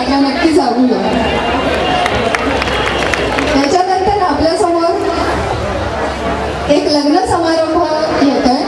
त्यांना नक्की जाऊया त्याच्यानंतर आपल्यासमोर एक लग्न समारंभ येत आहे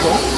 国。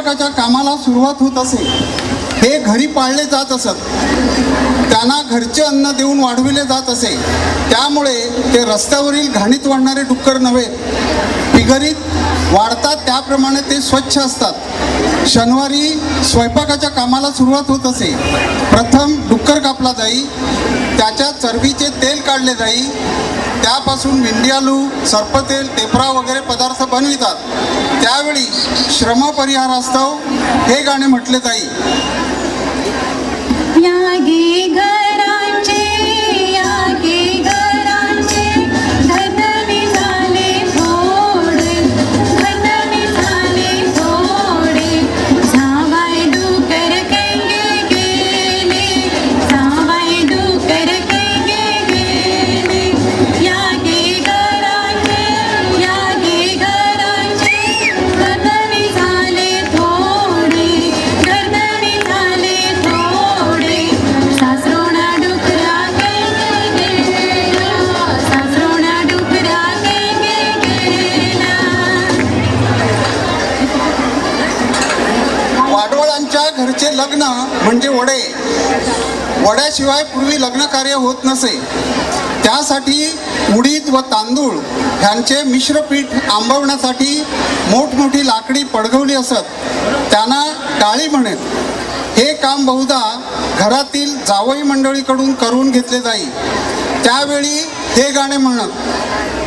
स्वयंपाकाच्या कामाला सुरुवात होत असे. हे घरी पाळले जात असत. त्यांना घरचे अन्न देऊन वाढविले जात असे. त्यामुळे ते रस्त्यावरील घाणीत वाढणारे डुक्कर नव्हे. बिगरीत वाढतात त्याप्रमाणे ते स्वच्छ असतात. शनिवारी स्वयंपाकाच्या कामाला सुरुवात होत असे. प्रथम डुक्कर कापला जाई त्याच्या चरबीचे तेल काढले जाई त्यापासून विंडियालू सर्पतेल टेपरा वगैरे पदार्थ बनवितात. त्यावेळी श्रमपरिहारास्तव हे गाणे म्हटले जाई. होत नसे. त्यासाठी उडीद व तांदूळ ह्यांचे मिश्रपीठ आंबवण्यासाठी मोठमोठी लाकडी पडघवली असत. त्यांना काळी म्हणत हे काम बहुधा घरातील जावई मंडळीकडून करून घेतले जाई. त्यावेळी हे गाणे म्हणत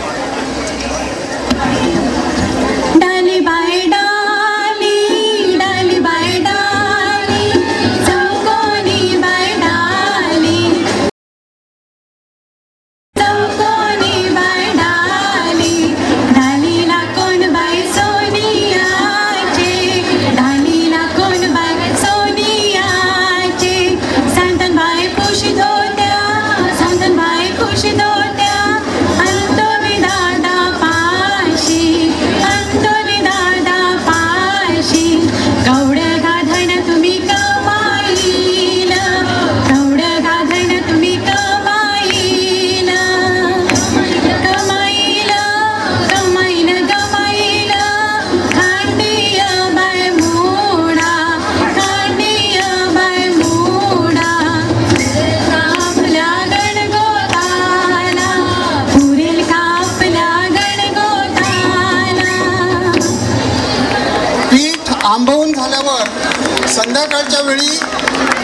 आंबवून झाल्यावर संध्याकाळच्या वेळी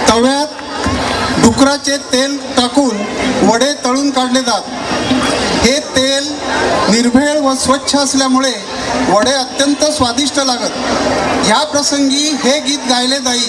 तव्यात डुकराचे तेल टाकून वडे तळून काढले जात. हे तेल निर्भेळ व स्वच्छ असल्यामुळे वडे अत्यंत स्वादिष्ट लागत. ह्या प्रसंगी हे गीत गायले जाई.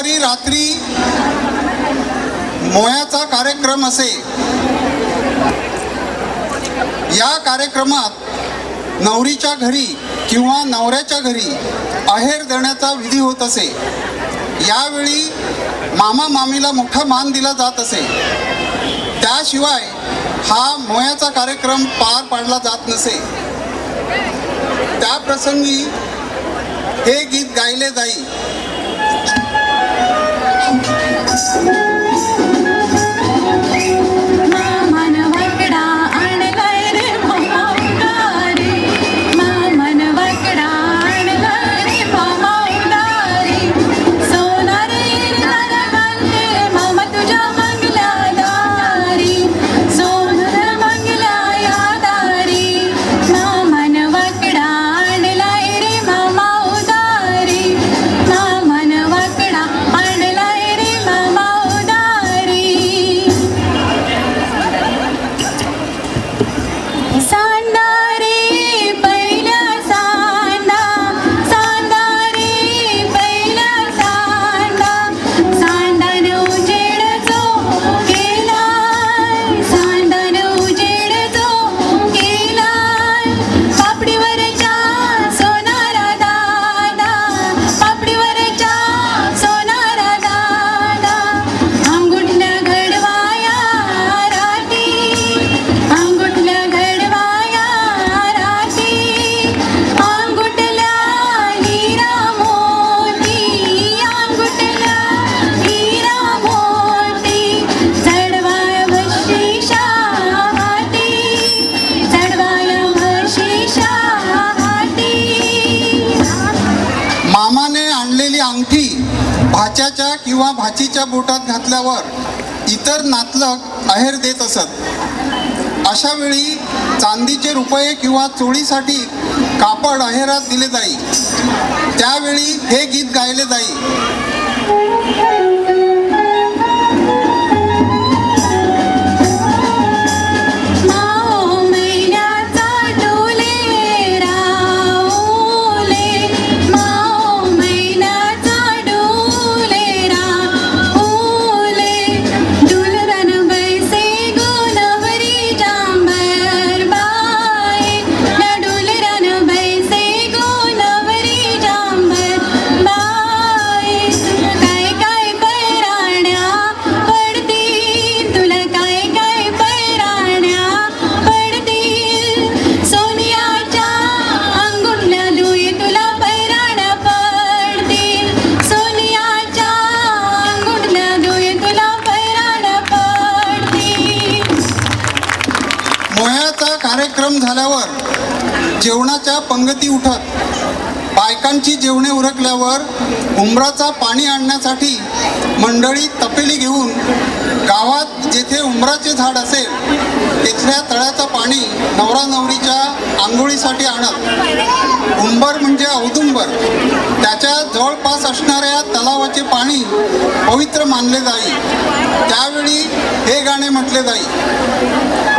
शनिवारी रात्री मोयाचा कार्यक्रम असे. या कार्यक्रमात नवरीच्या घरी किंवा नवऱ्याच्या घरी आहेर देण्याचा विधी होत असे. यावेळी मामा मामीला मोठा मान दिला जात असे. त्याशिवाय हा मोयाचा कार्यक्रम पार पाडला जात नसे. त्या प्रसंगी हे गीत गायले जाई. Thank you. किंवा भाचीच्या बोटात घातल्यावर इतर नातलग अहेर देत असत. अशा वेळी चांदीचे रुपये किंवा चोळीसाठी कापड अहेरात दिले जाई. त्यावेळी हे गीत गायले जाई. कार्यक्रम झाल्यावर जेवणाच्या पंगती उठत बायकांची जेवणे उरकल्यावर उंबराचा पाणी आणण्यासाठी मंडळी तपेली घेऊन गावात जेथे उंबराचे झाड असेल तिथल्या तळ्याचं पाणी नवरा नवरीच्या आंघोळीसाठी आणत. उंबर म्हणजे औदुंबर. त्याच्या जवळपास असणाऱ्या तलावाचे पाणी पवित्र मानले जाई. त्यावेळी हे गाणे म्हटले जाई.